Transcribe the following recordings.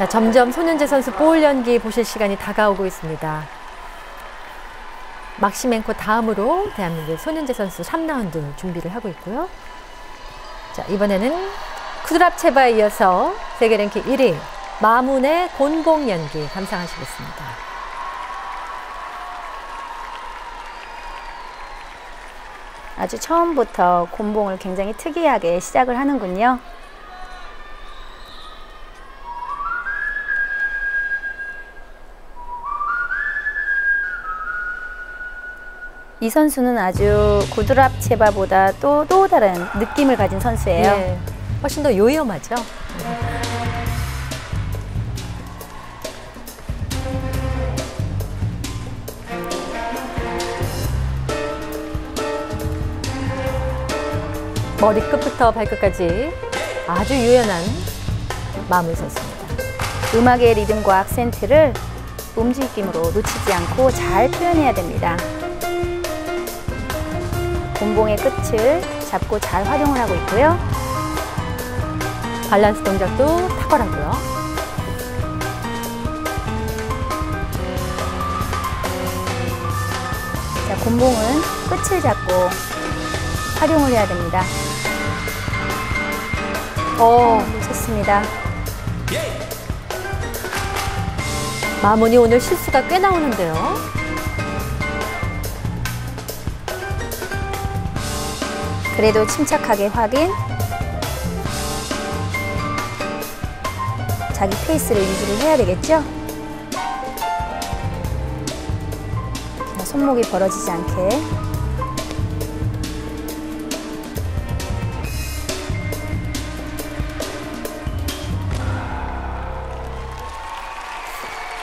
자, 점점 손현재 선수 볼 연기 보실 시간이 다가오고 있습니다. 막시멘코 다음으로 대한민국 손현재 선수 3라운드 준비를 하고 있고요. 자, 이번에는 쿠드랍체바에 이어서 세계 랭킹 1위 마문의 곤봉 연기 감상하시겠습니다. 아주 처음부터 곤봉을 굉장히 특이하게 시작을 하는군요. 이 선수는 아주 구드랍 체바보다 또, 또 다른 느낌을 가진 선수예요. 예, 훨씬 더 요염하죠. 머리 끝부터 발끝까지 아주 유연한 마무리 선수입니다. 음악의 리듬과 악센트를 움직임으로 놓치지 않고 잘 표현해야 됩니다. 곤봉의 끝을 잡고 잘 활용을 하고 있고요. 밸런스 동작도 탁월하고요. 자, 곤봉은 끝을 잡고 활용을 해야 됩니다. 어, 좋습니다. 마문이 오늘 실수가 꽤 나오는데요. 그래도 침착하게 확인. 자기 페이스를 유지를 해야 되겠죠? 자, 손목이 벌어지지 않게.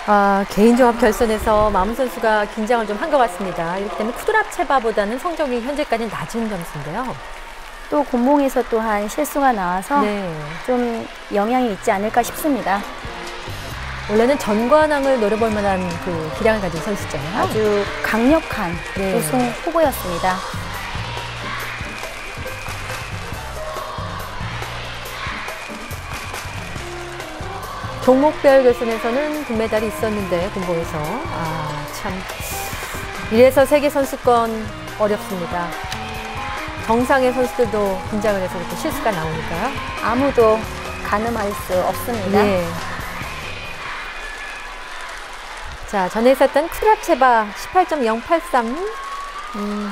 아, 개인종합 결선에서 마문 선수가 긴장을 좀 한 것 같습니다. 이렇기 때문에 쿠드랍체바보다는 성적이 현재까지는 낮은 점수인데요. 또 곤봉에서 또한 실수가 나와서 네. 좀 영향이 있지 않을까 싶습니다. 원래는 전관왕을 노려볼 만한 그 기량을 가진 선수잖아요. 아주 강력한 네. 우승 후보였습니다. 종목별 결선에서는 금메달이 있었는데 공봉에서 아 참 이래서 세계 선수권 어렵습니다. 정상의 선수들도 긴장을 해서 이렇게 실수가 나오니까요. 아무도 가늠할 수 없습니다. 예. 자, 전에 있었던 크랍체바 18.083. 음,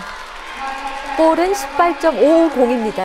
볼은 18.550입니다.